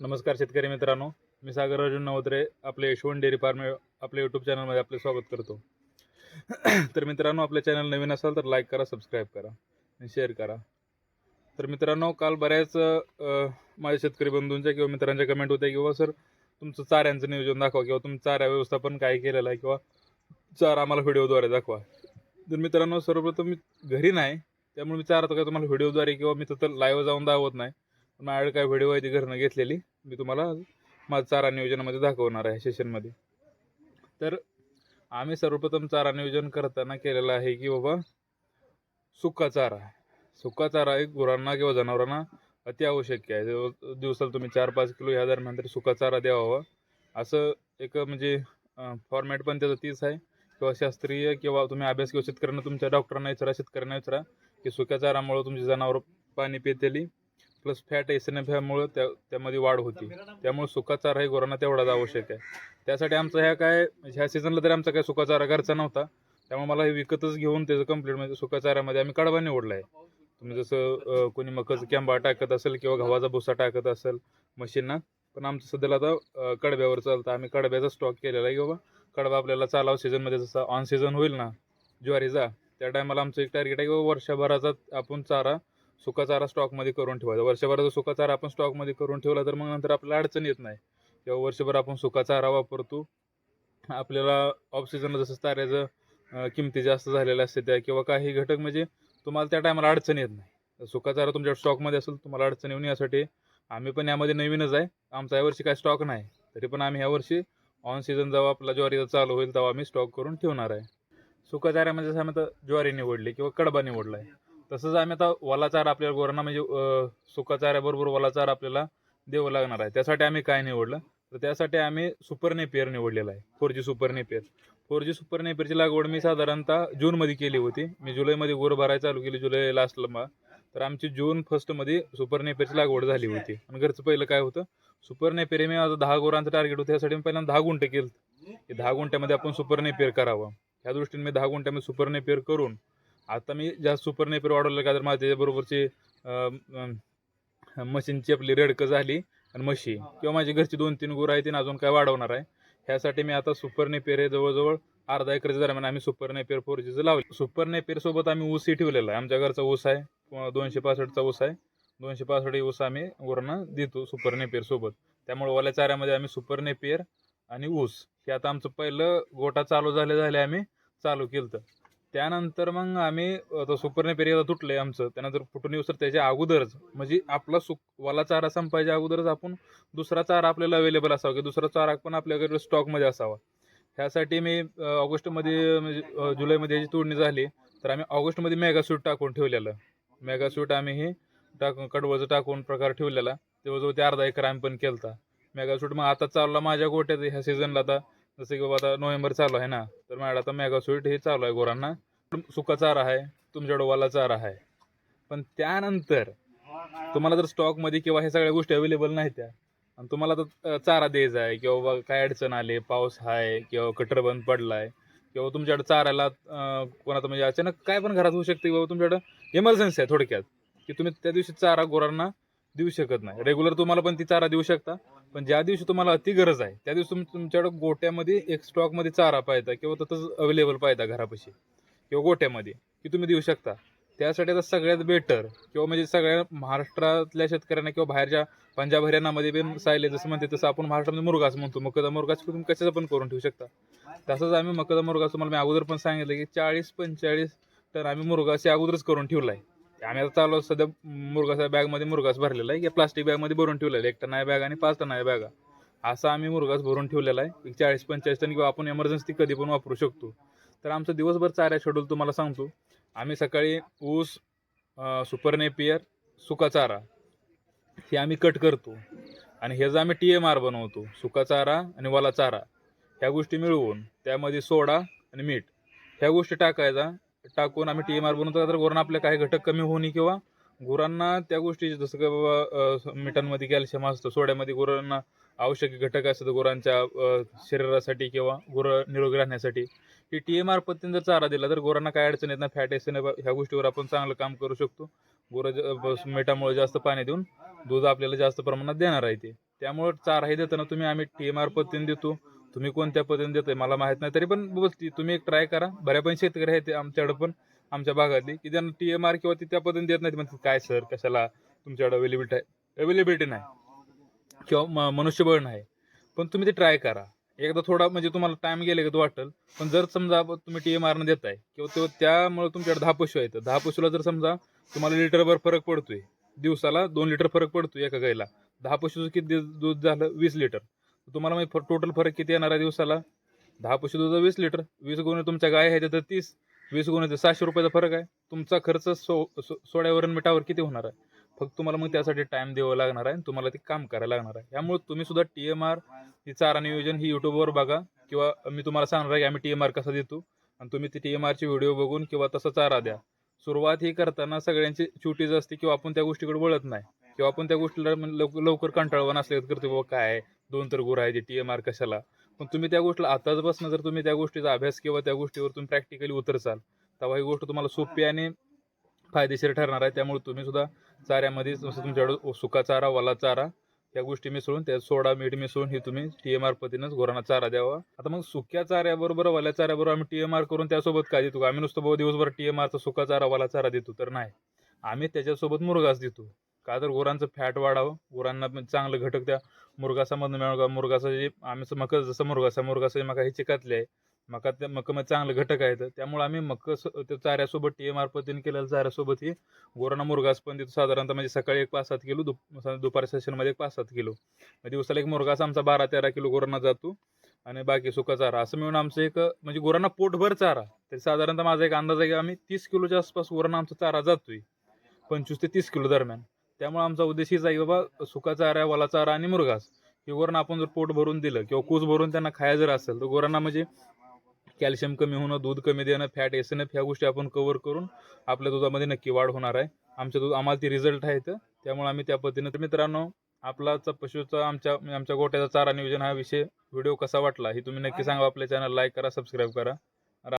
नमस्कार शेतकरी मित्रांनो. मी सागर अर्जुन नवत्रे आपले यशवंत डेअरी फार्म आपल्या यूट्यूब चॅनलमध्ये आपले स्वागत करतो. तर मित्रांनो आपल्या चॅनल नवीन असाल तर लाईक करा सबस्क्राईब करा आणि शेअर करा. तर मित्रांनो काल बऱ्याच माझ्या शेतकरी बंधूंच्या किंवा मित्रांच्या कमेंट होत्या किंवा सर तुमचं चाऱ्यांचं नियोजन दाखवा किंवा तुमचं चाऱ्या व्यवस्थापन काय केलेलं आहे किंवा चारा आम्हाला व्हिडिओद्वारे दाखवा. तर मित्रांनो सर्वप्रथम मी घरी नाही त्यामुळे मी चारा तर काय तुम्हाला व्हिडिओद्वारे किंवा मी तिथं लाईव्ह जाऊन दाखवत नाही. माझ्याकडे काय व्हिडिओ आहे ती घरनं घेतलेली. मी तुम्हाला माझं चारा नियोजनामध्ये दाखवणार आहे सेशनमध्ये तर आम्ही सर्वप्रथम चारा नियोजन करताना केलेलं आहे की बाबा सुका चारा सुका चारा एक गुरांना किंवा जनावरांना अति आवश्यक आहे दिवसाला तुम्ही चार पाच किलो ह्या दरम्यान तरी सुका चारा द्यावा असं एक म्हणजे फॉर्मॅट पण त्याचं तीच आहे. किंवा शास्त्रीय किंवा तुम्ही अभ्यास किंवा शेतकऱ्यांना तुमच्या डॉक्टरांना विचारा शेतकऱ्यांना विचारा की सुक्या चारामुळं तुमची जनावरं पाणी पितेली. Plus fat S N F ह्यामुळं त्या त्यामध्ये वाढ होती. त्यामुळे सुका चारा हे तेवढाच आवश्यक आहे. त्यासाठी आमचा ह्या काय म्हणजे ह्या सीझनला तरी आमचा काय सुका चारा घरचा नव्हता. त्यामुळे मला हे विकतच घेऊन त्याचं कंप्लीट म्हणजे सुका चाऱ्यामध्ये आम्ही कडवा निवडला आहे तुम्ही जसं कोणी मकच कॅम्बा टाकत असेल किंवा गव्हाचा भुसा टाकत असेल मशीनना पण आमचं सध्याला आता कडब्यावर चालतं. आम्ही कडब्याचा स्टॉक केलेला आहे की बाबा कडबा आपल्याला चालावं सीझनमध्ये जसा ऑन सीझन होईल ना ज्वारीचा त्या टायमाला आमचं एक टार्गेट आहे की वर्षभराचा आपण चारा सुका चारा स्टॉकमध्ये करून ठेवायचा. वर्षभराचा सुका चारा आपण स्टॉकमध्ये करून ठेवला तर मग नंतर आपल्याला अडचण येत नाही. किंवा वर्षभर आपण सुका चारा वापरतो. आपल्याला ऑक्सिजन जसं चाऱ्याचं किमती जास्त झालेल्या असते त्या किंवा काही घटक म्हणजे तुम्हाला त्या टायमाला अडचण येत नाही. सुका चारा तुमच्या स्टॉकमध्ये असेल तुम्हाला अडचण येऊन यासाठी आम्ही पण यामध्ये नवीनच आहे. आमचा यावर्षी काय स्टॉक नाही. तरी पण आम्ही यावर्षी ऑन सीझन जेव्हा आपला ज्वारीचा चालू होईल तेव्हा आम्ही स्टॉक करून ठेवणार आहे. सुकाचाऱ्यामध्ये जसं आम्ही म्हणजे आता ज्वारी निवडली किंवा कडबा निवडला आहे तसंच आम्ही आता वला चारा आपल्याला गोरांना म्हणजे सुका चाऱ्याबरोबर वला चारा आपल्याला द्यावं लागणार आहे. त्यासाठी आम्ही काय निवडलं? तर त्यासाठी आम्ही सुपर नेपियर निवडलेला आहे. Four G super Napier. Four G super नेपियरची लागवड मी साधारणतः जूनमध्ये केली होती. मी जुलैमध्ये गोर भरायला चालू केली जुलै लास्टला मग. तर आमची जून फर्स्टमध्ये सुपर नेपियरची लागवड झाली होती. आणि घरचं पहिलं काय होतं? सुपर नेपियर मी माझं दहा गोरांचं टार्गेट होतं. त्यासाठी मी पहिल्यांदा दहा गुंठे केलं की दहा गुंठ्यामध्ये आपण सुपर नेपियर करावं. ह्या दृष्टीने मी दहा गुंठ्यामध्ये सुपर नेपियर करून आता मी जास्त सुपर नेपर वाढवलं का तर माझ्या त्याच्याबरोबरची मशीनची आपली रेडकं झाली आणि म्हशी. किंवा माझी घरची दोन तीन गुरं आहेत ती अजून काय वाढवणार आहे. ह्यासाठी मी आता सुपर नेपेर हे जवळजवळ अर्धा एकरच्या दरम्यान आम्ही सुपर नेपेर फोर जीचं लावले सुपर नेपेर सोबत आम्ही ऊसही ठेवलेला आहे. आमच्या घरचा ऊस आहे दोनशे पासष्टचा ऊस आहे. दोनशे पासष्ट ऊस आम्ही गुरांना देतो सुपर नेपेर सोबत. त्यामुळे ओल्या चाऱ्यामध्ये आम्ही सुपर नेपेर आणि ऊस. हे आता आमचं पहिलं गोटा चालू झाले झाले आम्ही चालू केलं त्यानंतर मग आम्ही तो सुपर नेपियर एकदा आमचं. त्यानंतर फुटून येऊ सर त्याच्या अगोदरच. म्हणजे आपला सुक वाला चारा संपायच्या अगोदरच आपण दुसरा चारा आपल्याला अवेलेबल असावा की दुसरा चारा पण आपल्याकडे स्टॉकमध्ये असावा. ह्यासाठी मी ऑगस्टमध्ये म्हणजे जुलैमध्ये याची तोडणी झाली. तर आम्ही ऑगस्टमध्ये मेगासूट टाकून ठेवलेलं. मेगासूट आम्ही हे टाकून कडवळचं टाकून प्रकार ठेवलेला. जवळजवळ ते अर्धा एकर आम्ही पण केलता. मेगासूट मग आता चालला माझ्या गोट्यात ह्या सीझनला आता. जसं की बाबा आता नोव्हेंबर चालू आहे ना. तर मॅडम आता मेगासूट हे चालू आहे गोरांना. सुका चारा आहे तुमच्याकडं वाला चारा आहे. पण त्यानंतर तुम्हाला जर स्टॉकमध्ये किंवा हे सगळ्या गोष्टी अवेलेबल नाही त्या आणि तुम्हाला तर चारा द्यायचा आहे किंवा बाबा काय अडचण आले पाऊस आहे किंवा कटर बंद पडलाय किंवा तुमच्याकडे चाराला कोणाचं म्हणजे अचानक काय पण घरात होऊ शकते बाबा तुमच्याकडं इमर्जन्सी आहे थोडक्यात की तुम्ही त्या दिवशी चारा गुरांना देऊ शकत नाही. रेग्युलर तुम्हाला पण ती चारा देऊ शकता पण ज्या दिवशी तुम्हाला अति गरज आहे त्या दिवशी तुम तुमच्याकडं गोट्यामध्ये एक स्टॉकमध्ये चारा पाहिजे किंवा तसंच अवेलेबल पाहिजे घरापाशी. किंवा गोट्यामध्ये की तुम्ही देऊ शकता. त्यासाठी आता सगळ्यात बेटर किंवा म्हणजे सगळ्या महाराष्ट्रातल्या शेतकऱ्यांना किंवा बाहेरच्या पंजाब हरियाणामध्ये पण सायले जसं म्हणते तसं आपण महाराष्ट्रामध्ये मुरगास म्हणतो. मकदा मुरगास तुम्ही कशाचं पण करून ठेवू शकता. तसंच आम्ही मकदा मुरगास तुम्हाला मी अगोदर पण सांगितलं की चाळीस पंचेचाळीस टन आम्ही मुरगास अगोदरच करून ठेवला आहे आम्ही आता चालू सध्या मुरगासा बॅगमध्ये मुरगास भरलेला आहे. की प्लास्टिक बॅगमध्ये भरून ठेवलेला आहे. एक टन आहे बॅग आणि पाच टन आहे बॅगा. असा आम्ही मुरगास भरून ठेवलेला आहे. एक चाळीस पंचेचाळीस टन किंवा आपण एमर्जन्सी कधी पण वापरू शकतो. तर आमचं दिवसभर चाऱ्या शेड्यूल तुम्हाला सांगतो. आम्ही सकाळी ऊस सुपरनेपियर सुका चारा हे आम्ही कट करतो. आणि ह्याचा आम्ही टी एम आर बनवतो सुका चारा आणि वाला चारा ह्या गोष्टी मिळवून त्यामध्ये सोडा आणि मीठ ह्या गोष्टी टाकायचा. टाकून आम्ही टी एम आर बनवतो. तर गुरांना आपले काही घटक कमी होणे किंवा गुरांना त्या गोष्टी जसं की बाबा मिठांमध्ये कॅल्शियम असतं सोड्यामध्ये गुरांना आवश्यक घटक असतात गुरांच्या शरीरासाठी किंवा गुरं निरोगी राहण्यासाठी. की टी एम आर पद्धतीने जर चारा दिला तर गुरांना काय अडचण येत नाही. फॅट एसन ह्या गोष्टीवर आपण चांगलं काम करू शकतो. गुरं मिठामुळे जास्त पाणी देऊन दूध आपल्याला जास्त प्रमाणात देणार आहे ते. त्यामुळे चाराही देताना तुम्ही आम्ही टी एम आर पद्धतीने देतो. तुम्ही कोणत्या पद्धतीने देताय मला माहीत नाही. तरी पण बोलती तुम्ही एक ट्राय करा. बऱ्यापैकी शेतकरी आहेत ते आमच्याकडे पण आमच्या भागातली की त्यांना टी एम आर किंवा ती त्या पद्धतीने देत नाहीत म्हणतात काय सर कशाला तुमच्याकडे अवेलेबिलिटी आहे? अवेलेबिलिटी नाही. किंवा म- मनुष्यबळ नाही. पण तुम्ही ते ट्राय करा. एकदा थोडा म्हणजे तुम्हाला टाइम गेले का तो वाटेल. पण जर समजा तुम्ही टी एम आरनं देताय किंवा तो त्यामुळे तुमच्याकडे दहा पशु आहेत. दहा पशुला जर समजा तुम्हाला लिटरभर फरक पडतोय. दिवसाला दोन लिटर फरक पडतोय एका गाईला. दहा पशुचं किती दूध झालं? वीस लिटर तुम्हाला मग टोटल फरक किती येणार आहे दिवसाला? दहा पशु दूध वीस लिटर वीस गुण तुमच्या गाय आहे तर तीस. वीस गुण सहाशे रुपयाचा फरक आहे. तुमचा खर्च सो सो- सोड्यावरून मिठावर किती होणार आहे? फक्त तुम्हाला मग त्यासाठी टाइम द्यावा लागणार आहे आणि तुम्हाला ते काम करायला लागणार आहे. त्यामुळे तुम्ही सुद्धा टी एम आर ही चारा नियोजन ही युट्यूबवर बघा किंवा मी तुम्हाला सांगणार आहे की आम्ही टी एम आर कसा देतो. आणि तुम्ही ती टी एम आरचे व्हिडिओ बघून किंवा तसा चारा द्या. सुरुवात ही करताना सगळ्यांची छोटीच असते किंवा आपण त्या गोष्टीकडे वळत नाही. किंवा आपण त्या गोष्टीला लवकर लवकर कंटाळवान असले करतो बाबा काय आहे, दोन तर गुरं आहे टी एम आर कशाला? पण तुम्ही त्या गोष्टीला आताच बसणं जर तुम्ही त्या गोष्टीचा अभ्यास किंवा त्या गोष्टीवर तुम्ही प्रॅक्टिकली उतरचाल तेव्हा ही गोष्ट तुम्हाला सोपी आणि फायदेशीर ठरणार आहे. त्यामुळे तुम्ही सुद्धा चाऱ्यामध्ये जसं तुमच्याकडं सुका चारा वाला चारा या गोष्टी मिसळून त्यात सोडा मीठ मिसळून ही तुम्ही टी एम आर पद्धतीनंच गुरांना चारा द्यावा. आता मग सुक्या चाऱ्याबरोबर वाल्या चाऱ्याबरोबर आम्ही टी एम आर करून त्यासोबत काय देतो? आम्ही नुसतं बाबा दिवसभर टी एम आरचा सुका चारा वाला चारा देतो तर नाही. आम्ही त्याच्यासोबत मुरगास देतो. का तर गुरांचं फॅट वाढावं. गुरांना पण चांगलं घटक त्या मुरगासामधून मिळावं मुरगाचं जे आम्ही मका जसं मुरगासा मुरगासा मका हे चिकातले आहे मका त्या मकामध्ये चांगलं घटक आहेत. त्यामुळे आम्ही मक त्या चाऱ्यासोबत टी एम आर पद्धतीने केलेल्या चाऱ्यासोबत ही गुरांना मुरगास पण देतो. साधारणतः म्हणजे सकाळी एक पाच सात किलो दुप दुपारी सेशनमध्ये एक पाच सात किलो. म्हणजे दिवसाला एक मुरगास आमचा बारा तेरा किलो गोरांना जातो आणि बाकी सुका चारा. असं मिळून आमचं एक म्हणजे गुरांना पोटभर चारा. तरी साधारणतः माझा एक अंदाज आहे की आम्ही तीस किलोच्या आसपास गुरांना आमचा चारा जातोय. पंचवीस ते तीस किलो दरम्यान. त्यामुळे आमचा उद्देश हेच आहे की बाबा सुका चारा वाला चारा आणि मुरघास हे गुरांना आपण जर पोट भरून दिलं किंवा कूस भरून त्यांना खायला जर असेल तर गुरांना म्हणजे कॅल्शियम कमी होणं दूध कमी देणं फॅट एस एन एफ ह्या गोष्टी आपण कव्हर करून आपल्या दुधामध्ये नक्की वाढ होणार आहे. आमच्या दूध आम्हाला ती रिझल्ट आहेत त्यामुळे आम्ही त्या पद्धतीने तर मित्रांनो आपलाचा पशुचा आमच्या आमच्या गोट्याचा चारा नियोजन हा विषय व्हिडिओ कसा वाटला हे तुम्ही नक्की सांगा. आपल्या चॅनल लाईक करा सबस्क्राईब करा.